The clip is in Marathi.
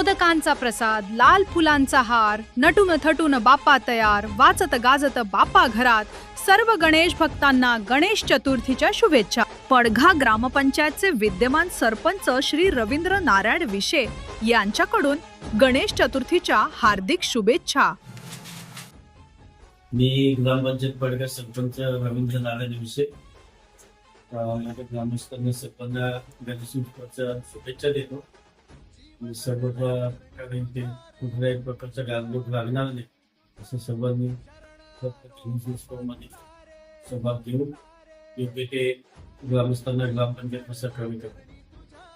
मोदकांचा प्रसाद लाल फुलांचा हार नटून थटून बाप्पा तयार वाचत गाजत बाप्पा घरात सर्व गणेश भक्तांना गणेश चतुर्थीच्या शुभेच्छा. पडघा ग्रामपंचायतचे विद्यमान सरपंच श्री रवींद्र नारायण विशे यांच्याकडून गणेश चतुर्थीच्या हार्दिक शुभेच्छा. मी ग्रामपंचायत पडघा सरपंच रवींद्र नारायण विशे माझ्या ग्रामस्थांना सर्वांना गणेश शुभेच्छा देतो. सर्व प्रकारे ते कुठल्याही प्रकारचा गालबोट लागणार नाही. असं सर्वांनी गणेश उत्सवामध्ये सहभाग घेऊन योग्य ते ग्रामस्थांना ग्रामपंचायत सहकार्य करतो